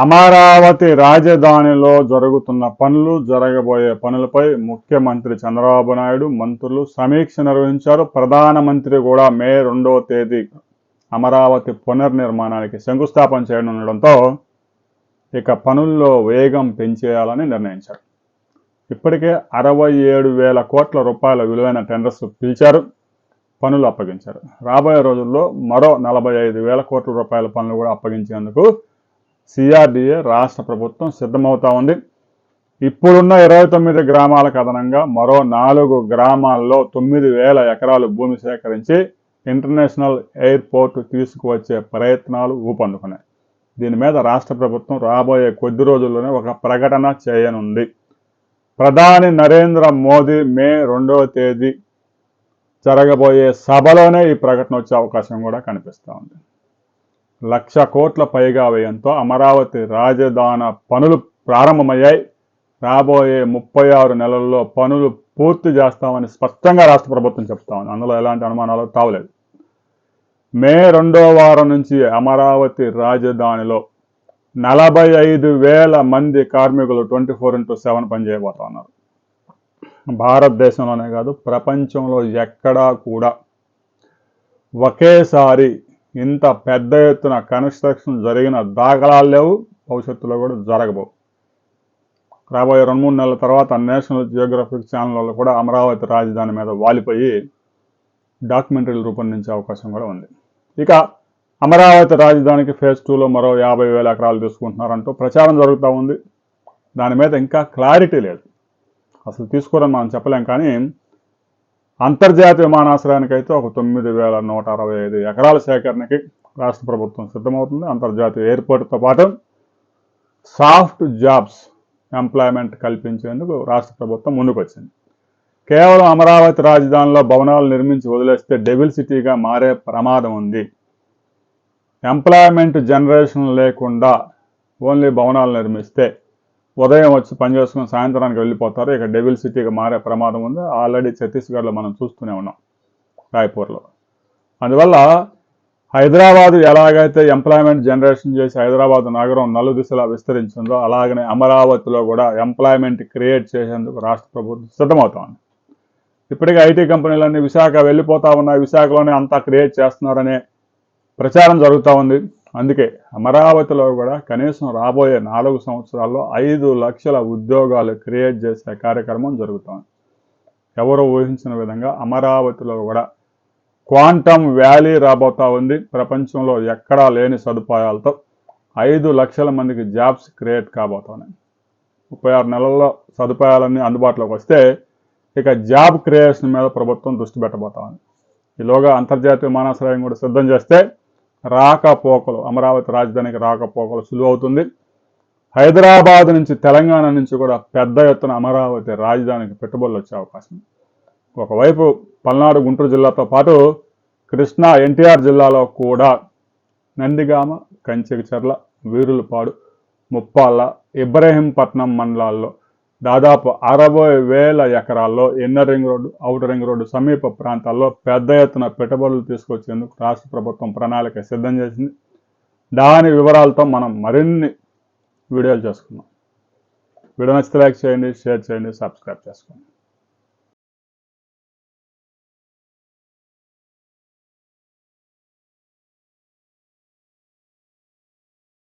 అమరావతి రాజధానిలో జరుగుతున్న పనులు జరగబోయే పనులపై ముఖ్యమంత్రి చంద్రబాబు నాయుడు మంత్రులు సమీక్ష నిర్వహించారు. ప్రధానమంత్రి కూడా మే రెండవ తేదీ అమరావతి పునర్నిర్మాణానికి శంకుస్థాపన చేయనుండడంతో ఇక పనుల్లో వేగం పెంచేయాలని నిర్ణయించారు. ఇప్పటికే అరవై ఏడు వేల కోట్ల రూపాయల విలువైన టెండర్స్ పిలిచారు. పనులు అప్పగించారు. రాబోయే రోజుల్లో మరో నలభై ఐదు వేల కోట్ల రూపాయల పనులు కూడా అప్పగించేందుకు సిఆర్డీఏ రాష్ట్ర ప్రభుత్వం సిద్ధమవుతా ఉంది. ఇప్పుడున్న ఇరవై తొమ్మిది గ్రామాలకు అదనంగా మరో నాలుగు గ్రామాల్లో తొమ్మిది వేల ఎకరాలు భూమి సేకరించి ఇంటర్నేషనల్ ఎయిర్పోర్ట్ తీసుకువచ్చే ప్రయత్నాలు ఊపందుకున్నాయి. దీని మీద రాష్ట్ర ప్రభుత్వం రాబోయే కొద్ది రోజుల్లోనే ఒక ప్రకటన చేయనుంది. ప్రధాని నరేంద్ర మోదీ మే రెండవ తేదీ జరగబోయే సభలోనే ఈ ప్రకటన వచ్చే అవకాశం కూడా కనిపిస్తూ ఉంది. లక్ష కోట్ల పైగా వ్యయంతో అమరావతి రాజధాన పనులు ప్రారంభమయ్యాయి. రాబోయే ముప్పై ఆరు నెలల్లో పనులు పూర్తి చేస్తామని స్పష్టంగా రాష్ట్ర ప్రభుత్వం చెప్తా ఉంది. అందులో ఎలాంటి అనుమానాలు తావలేదు. మే రెండో వారం నుంచి అమరావతి రాజధానిలో నలభై ఐదు వేల మంది కార్మికులు ట్వంటీ ఫోర్ ఇంటూ సెవెన్ పనిచేయబోతా ఉన్నారు. భారతదేశంలోనే కాదు ప్రపంచంలో ఎక్కడా కూడా ఒకేసారి ఇంత పెద్ద ఎత్తున కన్స్ట్రక్షన్ జరిగిన దాఖలాలు లేవు భవిష్యత్తులో కూడా జరగబోవు. రాబోయే రెండు మూడు నెలల తర్వాత నేషనల్ జియోగ్రఫిక్ ఛానల్లో కూడా అమరావతి రాజధాని మీద వాలిపోయి డాక్యుమెంటరీలు రూపొందించే అవకాశం కూడా ఉంది. ఇక అమరావతి రాజధానికి ఫేజ్ టూలో మరో యాభై వేల ఎకరాలు తీసుకుంటున్నారంటూ ప్రచారం జరుగుతూ ఉంది. దాని మీద ఇంకా క్లారిటీ లేదు. అసలు తీసుకోరని మనం చెప్పలేం కానీ అంతర్జాతీయ విమానాశ్రయానికి అయితే ఒక తొమ్మిది వేల నూట అరవై ఐదు ఎకరాల సేకరణకి రాష్ట్ర ప్రభుత్వం సిద్ధమవుతుంది. అంతర్జాతీయ ఎయిర్పోర్ట్తో పాటు సాఫ్ట్ జాబ్స్ ఎంప్లాయ్మెంట్ కల్పించేందుకు రాష్ట్ర ప్రభుత్వం ముందుకొచ్చింది. కేవలం అమరావతి రాజధానిలో భవనాలు నిర్మించి వదిలేస్తే డెవిల్ సిటీగా మారే ప్రమాదం ఉంది. ఎంప్లాయ్మెంట్ జనరేషన్ లేకుండా ఓన్లీ భవనాలు నిర్మిస్తే ఉదయం వచ్చి పనిచేసుకుని సాయంత్రానికి వెళ్ళిపోతారు. ఇక డెవిల్ సిటీగా మారే ప్రమాదం ఉంది. ఆల్రెడీ ఛత్తీస్గఢ్లో మనం చూస్తూనే ఉన్నాం రాయ్పూర్లో. అందువల్ల హైదరాబాద్ ఎలాగైతే ఎంప్లాయ్మెంట్ జనరేషన్ చేసి హైదరాబాద్ నగరం నలుదిశలా విస్తరించిందో అలాగనే అమరావతిలో కూడా ఎంప్లాయ్మెంట్ క్రియేట్ చేసేందుకు రాష్ట్ర ప్రభుత్వం సిద్ధమవుతోంది. ఇప్పటికే ఐటీ కంపెనీలన్నీ విశాఖ వెళ్ళిపోతా ఉన్నాయి. విశాఖలోనే అంతా క్రియేట్ చేస్తున్నారనే ప్రచారం జరుగుతూ ఉంది. అందుకే అమరావతిలో కూడా కనీసం రాబోయే నాలుగు సంవత్సరాల్లో ఐదు లక్షల ఉద్యోగాలు క్రియేట్ చేసే కార్యక్రమం జరుగుతోంది ఎవరు ఊహించిన విధంగా అమరావతిలో కూడా క్వాంటమ్ వ్యాలీ రాబోతా ఉంది. ప్రపంచంలో ఎక్కడా లేని సదుపాయాలతో ఐదు లక్షల మందికి జాబ్స్ క్రియేట్ కాబోతున్నాయి ముప్పై ఆరు నెలల్లో సదుపాయాలన్నీ అందుబాటులోకి వస్తే ఇక జాబ్ క్రియేషన్ మీద ప్రభుత్వం దృష్టి పెట్టబోతా ఉంది. ఈలోగా అంతర్జాతీయ విమానాశ్రయం కూడా సిద్ధం చేస్తే రాకపోకలు అమరావతి రాజధానికి రాకపోకలు సులువవుతుంది. హైదరాబాద్ నుంచి తెలంగాణ నుంచి కూడా పెద్ద ఎత్తున అమరావతి రాజధానికి పెట్టుబడులు వచ్చే అవకాశం ఒకవైపు పల్నాడు గుంటూరు జిల్లాతో పాటు కృష్ణా ఎన్టీఆర్ జిల్లాలో కూడా నందిగామ కంచెచర్ల వీరులపాడు ముప్పాళ్ళ ఇబ్రహీంపట్నం మండలాల్లో దాదాపు అరవై వేల ఎకరాల్లో inner ring road outer ring road సమీప ప్రాంతాల్లో పెద్ద ఎత్తున పెట్టుబడులు తీసుకొచ్చేందుకు రాష్ట్ర ప్రభుత్వం ప్రణాళిక సిద్ధం చేసింది. దాని వివరాలతో మనం మరిన్ని వీడియోలు చేసుకుందాం. వీడియో నచ్చితే లైక్ చేయండి షేర్ చేయండి సబ్స్క్రైబ్ చేసుకోండి.